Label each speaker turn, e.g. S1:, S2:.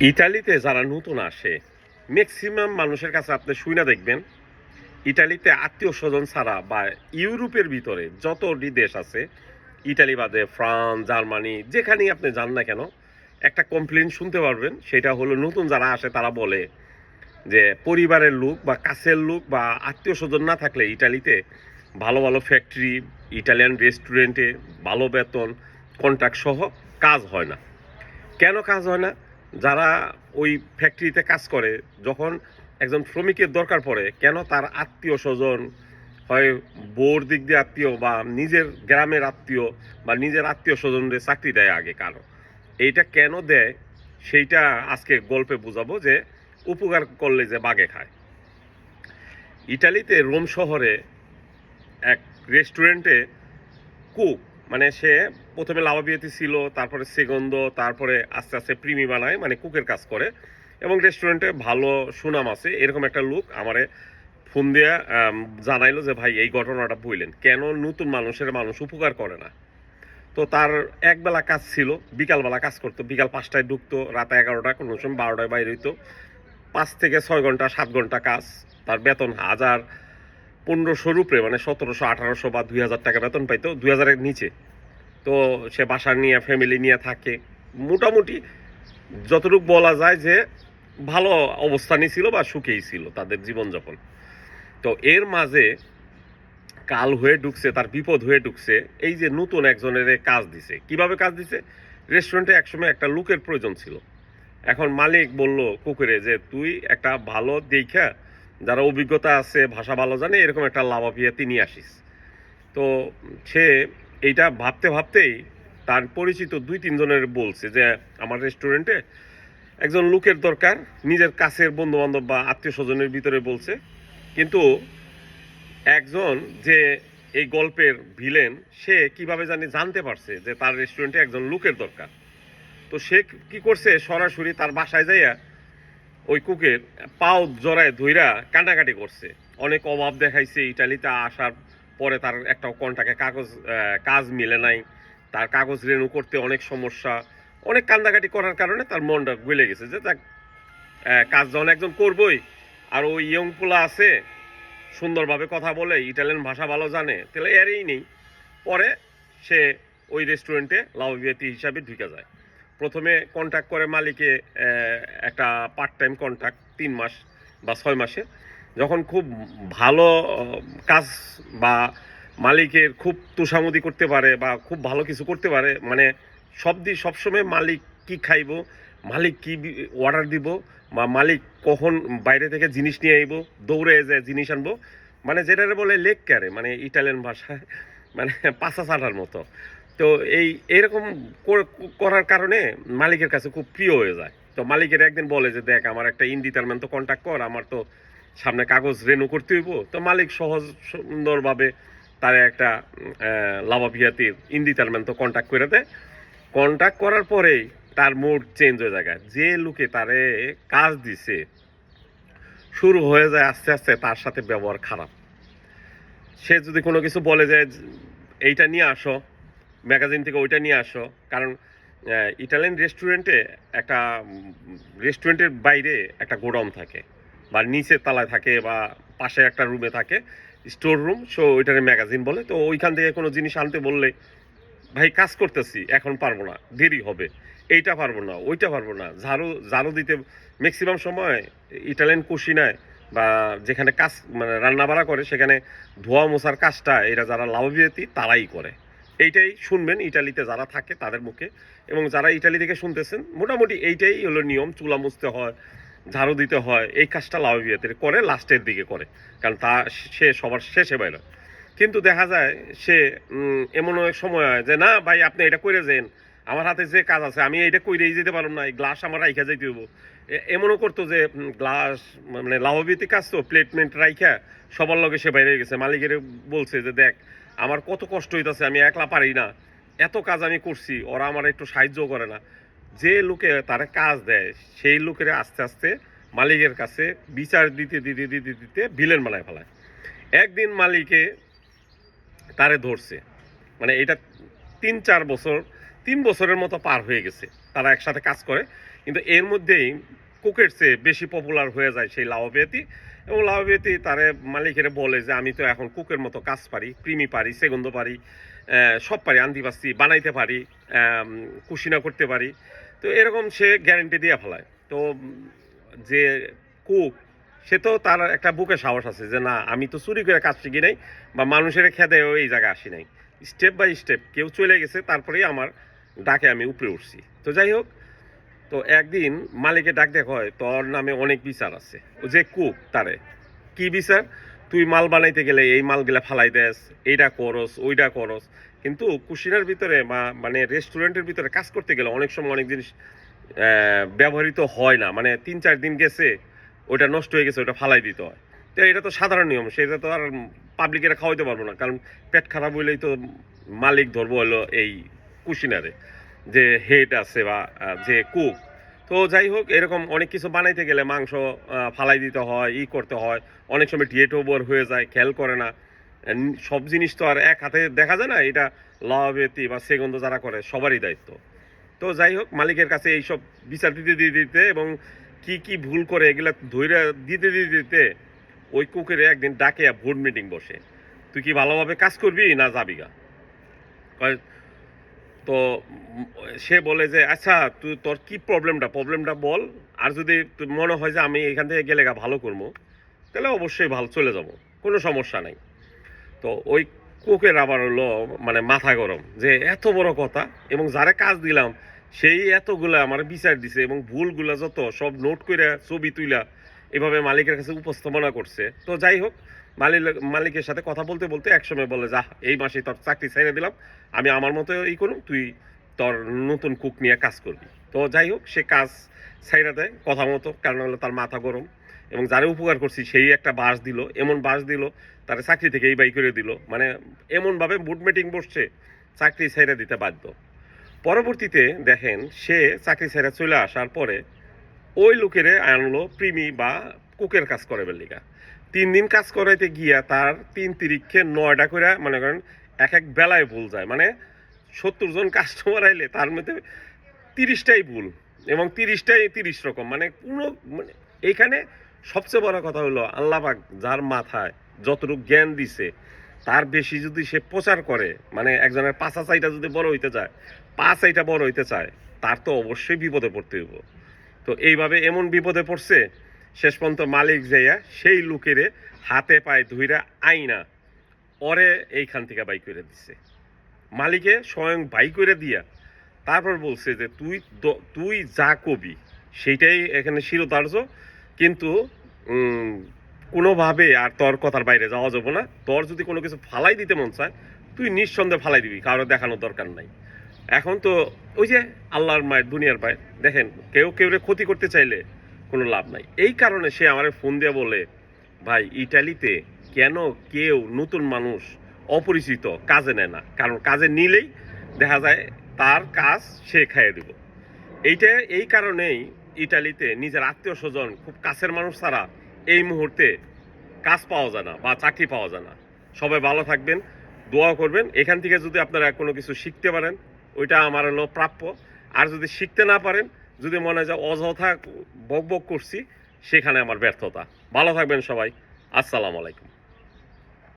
S1: ইটালিতে যারা নতুন আসে ম্যাক্সিমাম মানুষের কাছে আপনি শুই না দেখবেন ইটালিতে আত্মীয় স্বজন ছাড়া বা ইউরোপের ভিতরে যতটি দেশ আছে ইটালি বাদে ফ্রান্স, জার্মানি, যেখানেই আপনি যান না কেন, একটা কমপ্লেন শুনতে পারবেন, সেটা হলো নতুন যারা আসে, তারা বলে যে পরিবারের লোক বা কাছের লোক বা আত্মীয় স্বজন না থাকলে ইটালিতে ভালো ভালো ফ্যাক্টরি ইটালিয়ান রেস্টুরেন্টে ভালো বেতন কন্ট্রাক্ট সহ কাজ হয় না। কেন কাজ হয় না? যারা ওই ফ্যাক্টরিতে কাজ করে, যখন একজন শ্রমিকের দরকার পড়ে, কেন তার আত্মীয় স্বজন, হয় বোর দিক দিয়ে আত্মীয় বা নিজের গ্রামের আত্মীয় বা নিজের আত্মীয় স্বজনদের চাকরি দেয় আগে কারও? এইটা কেন দেয়? সেইটা আজকে গল্পে বুঝাবো যে উপকার করলে যে বাগে খায়। ইটালিতে রোম শহরে এক রেস্টুরেন্টে কুক মানে সে প্রথমে লাভাবিয়াতি ছিল, তারপরে সেগন্ধ, তারপরে আস্তে আস্তে প্রিমি বানায় মানে কুকের কাজ করে। এবং রেস্টুরেন্টে ভালো সুনাম আছে, এরকম একটা লোক আমারে ফোন দিয়ে জানাইলো যে, ভাই, এই ঘটনাটা বললেন। কেন নতুন মানুষের মানুষ উপকার করে না? তো তার একবেলা কাজ ছিল, বিকালবেলা কাজ করতো। বিকাল পাঁচটায় ঢুকতো, রাত এগারোটা, কোনো সময় বারোটায় বাইরে হইতো। পাঁচ থেকে ছয় ঘণ্টা, সাত ঘণ্টা কাজ। তার বেতন হাজার পনেরোশো রুপে মানে সতেরোশো, আঠারোশো বা দুই হাজার টাকা বেতন পাইতো, দুই হাজারের নিচে। তো সে বাসা নিয়ে ফ্যামিলি নিয়ে থাকে। মোটামুটি যতটুকু বলা যায় যে ভালো অবস্থানই ছিল বা সুখেই ছিল তাদের জীবনযাপন। তো এর মাঝে কাল হয়ে ঢুকছে, তার বিপদ হয়ে ঢুকছে, এই যে নতুন একজনের কাজ দিছে। কীভাবে কাজ দিছে? রেস্টুরেন্টে একসময় একটা লুকের প্রয়োজন ছিল। এখন মালিক বলল, কুকুরে, যে তুই একটা ভালো দেখা যারা অভিজ্ঞতা আছে, ভাষা ভালো জানে, এরকম একটা লাভাপিয়াতি তিনি আসিস। তো সে এইটা ভাবতে ভাবতেই তার পরিচিত দুই তিনজনের বলছে যে আমার রেস্টুরেন্টে একজন লোকের দরকার, নিজের কাছের বন্ধু বান্ধব বা আত্মীয় স্বজনের ভিতরে বলছে। কিন্তু একজন যে এই গল্পের ভিলেন সে কীভাবে জানি জানতে পারছে যে তার রেস্টুরেন্টে একজন লোকের দরকার। তো সে কি করছে, সরাসরি তার বাসায় যাইয়া ওই কুকের পাও জড়ায় ধইরা কান্নাকাটি করছে। অনেক অভাব দেখাইছে ইটালিতে আসার পরে তার একটা কন্টাকে কাগজ কাজ মিলে নাই। তার কাগজ রেনু করতে অনেক সমস্যা। অনেক কান্দাকাটি করার কারণে তার মনটা গলে গেছে যে তার কাজ যখন একজন করবই, আর ওই ইয়ং পোলা আছে, সুন্দরভাবে কথা বলে, ইটালিয়ান ভাষা ভালো জানে, তাহলে এরই নেই। পরে সে ওই রেস্টুরেন্টে লাভবিয়াতি হিসাবে ঢুকে যায়। প্রথমে কন্ট্যাক্ট করে মালিকে একটা পার্ট টাইম কন্ট্যাক্ট তিন মাস বা ছয় মাসে। যখন খুব ভালো কাজ বা মালিকের খুব তুষামুদি করতে পারে বা খুব ভালো কিছু করতে পারে মানে সব দি, সবসময় মালিক কি খাইব, মালিক কি অর্ডার দিব বা মালিক কখন বাইরে থেকে জিনিস নিয়ে আইবো, দৌড়ে যে জিনিস আনব মানে যেটারে বলে লেক ক্যারে মানে ইটালিয়ান ভাষায় মানে পাশা ছাটার মতো। তো এই, এরকম কর- করার কারণে মালিকের কাছে খুব প্রিয় হয়ে যায়। তো মালিকের একদিন বলে যে, দেখ, আমার একটা ইন্ডিটারম্যান তো কন্ট্যাক্ট কর, আমার তো সামনে কাগজ রেনু করতে হইব। তো মালিক সহজ সুন্দরভাবে তার একটা লাভাভিয়াতির ইন্ডিটারম্যান তো কন্ট্যাক্ট করে দেয়। কন্ট্যাক্ট করার পরেই তার মুড চেঞ্জ হয়ে যায় যে লোকে তারে কাজ দিছে, শুরু হয়ে যায় আস্তে আস্তে তার সাথে ব্যবহার খারাপ। সে যদি কোনো কিছু বলে যে, এইটা নিয়ে আসো ম্যাগাজিন থেকে ওইটা নিয়ে আসো। কারণ ইটালিয়ান রেস্টুরেন্টে একটা রেস্টুরেন্টের বাইরে একটা গোডাউন থাকে। বা নিচের তলায় থাকে বা পাশে একটা রুমে থাকে স্টোর রুম সো ওইটারে ম্যাগাজিন বলে। তো ওইখান থেকে কোনো জিনিস আনতে বললে, ভাই, কাজ করতেছি, এখন পারব না, দেরি হবে, এইটা পারব না, ওইটা পারব না। ঝাড়ু ঝাড়ু দিতে ম্যাক্সিমাম সময় ইটালিয়ান কুশিনায় বা যেখানে কাজ মানে রান্না বাড়া করে, সেখানে ধোয়া মোছার কাজটা, এরা যারা লাভবিয়তী তারাই করে। এইটাই শুনবেন, ইটালিতে যারা থাকে, তাদের মুখে। এবং যারা ইটালি থেকে শুনতেছেন, মোটামুটি এইটাই হলো নিয়ম, চুলা মুছতে হয় ঝাড়ু দিতে হয়, এই কাজটা লাভবিয়তের করে লাস্টের দিকে করে, কারণ তা সে সবার শেষে বাইরে কিন্তু দেখা যায় সে এমন এক সময় হয় যে, না ভাই, আপনি এটা করে যেন আমার হাতে যে কাজ আছে, আমি এটা কইরেই যেতে পারব না, এই গ্লাস আমার রাইখা যাইতে হইব। এ- এমনও করতো যে গ্লাস মানে লাভবিতি কাজ তো প্লেটমেন্ট রাইখা, সবার লগে সে বাইরে গেছে। মালিকের বলছে যে, দেখ, আমার কত কষ্ট হইতেছে, আমি একলা পারি না। এত কাজ আমি করছি, ওরা আমার একটু সাহায্য করে না। যে লোকে তারা কাজ দেয়, সেই লোকের আস্তে আস্তে মালিকের কাছে বিচার দিতে দিতে দিতে দিতে বিলেন বানায় ফেলায়। একদিন মালিকে তারে ধরছে। মানে এটা তিন, চার বছর, তিন বছরের মতো পার হয়ে গেছে। তারা একসাথে কাজ করে। কিন্তু এর মধ্যেই কুকের চেয়ে বেশি পপুলার হয়ে যায় সেই লাভাবিয়াতি এবং লাভাবিয়াতি তারে মালিকের বলে যে, আমি তো এখন কুকের মতো কাজ পারি ক্রিমি পারি, সেগন্ধ পারি সব পারি আন্দিবাস্তি বানাইতে পারি কুশিনা করতে পারি। তো এরকম সে গ্যারেন্টি দিয়ে ফেলায়। তো যে কুক সে তো তার একটা বুকে সাহস আছে যে না, আমি তো চুরি করে কাজ শিখি নাই বা মানুষের খেদেও এই জায়গায় আসি নাই। স্টেপ বাই স্টেপ কেউ চলে গেছে, তারপরেই আমার ডাকে আমি উপরে উঠছি। তো যাই হোক, তো একদিন মালিকে ডাক দেখ হয়, তোর নামে অনেক বিচার আছে। ও যে কুক তারে, কি বিচার? তুই মাল বানাইতে গেলে এই মালগুলা ফালাই দেস এইটা করস ওইটা করস। কিন্তু কুশিনার ভিতরে বা মানে রেস্টুরেন্টের ভিতরে কাজ করতে গেলে অনেক সময় অনেক জিনিস ব্যবহৃত হয় না। মানে তিন চার দিন গেছে ওটা নষ্ট হয়ে গেছে ওটা ফালাই দিতে হয়। তো এটা তো সাধারণ নিয়ম, সেটা তো আর পাবলিকেরা খাওয়াইতে পারব না। কারণ পেট খারাপ হইলেই তো মালিক ধরবো হলো এই কুশিনারে, যে হেড আছে বা যে কুক তো যাই হোক, এরকম অনেক কিছু বানাইতে গেলে মাংস ফালাই দিতে হয়, ই করতে হয়। অনেক সময় ডিয়েট ওভার হয়ে যায়, খেয়াল করে না। সব জিনিস তো আর এক হাতে দেখা যায় না, এটা লাভেতি বা সেগন্ধ যারা করে, সবারই দায়িত্ব। তো যাই হোক, মালিকের কাছে এইসব বিচার দিতে দিতে দিতে এবং কি কি ভুল করে এগুলা ধৈর্য দিতে দিতে দিতে ওই কুকের একদিন ডাকে বোর্ড মিটিং বসে। তুই কি ভালোভাবে কাজ করবি না যাবি গা? তো সে বলে যে আচ্ছা তুই তোর কি প্রবলেমটা প্রবলেমটা বল। আর যদি মনে হয় যে আমি এখান থেকে গেলে গা ভালো করব, তাহলে অবশ্যই ভালো, চলে যাব। কোনো সমস্যা নাই। তো ওই কুকের আবার হলো মানে মাথা গরম। যে এত বড় কথা, এবং যারা কাজ দিলাম, সেই এতগুলা আমার বিচার দিছে, এবং ভুলগুলা যত, সব নোট করে ছবি তুইলা এভাবে মালিকের কাছে উপস্থাপনা করছে। তো যাই হোক, মালিক, মালিকের সাথে কথা বলতে বলতে একসময় বলে যা এই মাসে তোর চাকরি ছেড়ে দিলাম, আমি আমার মতো এই করুম, তুই তোর নতুন কুক নিয়ে কাজ করবি। তো যাই হোক, সে কাজ ছাইরা দেয়, কথা মতো, কারণ হলো তার মাথা গরম। এবং যারা উপকার করছি সেই একটা বাস দিল, এমন বাস দিল, তার চাকরি থেকে এই বাই করে দিল। মানে এমনভাবে বুট মিটিং বসছে, চাকরি ছেড়ে দিতে বাধ্য। পরবর্তীতে দেখেন, সে চাকরি ছেড়ে চলে আসার পরে ওই লোকেরে আনলো প্রিমি বা কুকের কাজ করে বেলিকা তিন দিন কাজ করাইতে গিয়া তার তিন তিরিক্ষে নয়টা করে মনে করেন এক এক বেলায় ভুল যায়। মানে সত্তর জন কাস্টমার আইলে তার মধ্যে তিরিশটাই ভুল এবং তিরিশটাই তিরিশ রকম। মানে কোনো মানে এইখানে সবচেয়ে বড় কথা হলো আল্লাহবাক যার মাথায় যতটুকু জ্ঞান দিছে, তার বেশি যদি সে প্রচার করে মানে একজনের পাঁচা চাইটা যদি বড় হইতে চায়, পাঁচ চাইটা বড় হইতে চায়, তার তো অবশ্যই বিপদে পড়তে হইব। তো এইভাবে এমন বিপদে পড়ছে, শেষ পর্যন্ত মালিক যাইয়া, সেই লোকেরে হাতে পায়ে ধুইরা আইনা, পরে এইখান থেকে বাই করে দিছে। মালিকে স্বয়ং বাই করে দিয়া, তারপর বলছে যে, তুই তুই যা কবি, সেইটাই এখানে শিরোধার্য কিন্তু কোনোভাবে আর তোর কথার বাইরে যাওয়া যাব না। তোর যদি কোনো কিছু ফালাই দিতে মন চায়, তুই নিঃসন্দেহে ফালাই দিবি, কারও দেখানোর দরকার নাই। এখন তো ওই যে আল্লাহর মায়ের, দুনিয়ার পায় দেখেন, কেউ কেউ ক্ষতি করতে চাইলে কোনো লাভ নাই। এই কারণে সে আমার ফোন দিয়ে বলে, ভাই, ইটালিতে কেন কেউ নতুন মানুষ অপরিচিত কাজে নেয় না? কারণ কাজে নিলেই দেখা যায় তার কাজ সে খাইয়ে দিব। এইটা, এই কারণেই ইটালিতে নিজের আত্মীয় স্বজন, খুব কাছের মানুষ ছাড়া এই মুহূর্তে কাজ পাওয়া যায় না বা চাকরি পাওয়া যায় না। সবাই ভালো থাকবেন দোয়া করবেন। এখান থেকে যদি আপনারা কোনো কিছু শিখতে পারেন, ওইটা আমার হলো প্রাপ্য। আর যদি শিখতে না পারেন, যদি মনে হয় যে অযথা বক বক করছি, সেখানে আমার ব্যর্থতা। ভালো থাকবেন সবাই। আসসালামু আলাইকুম।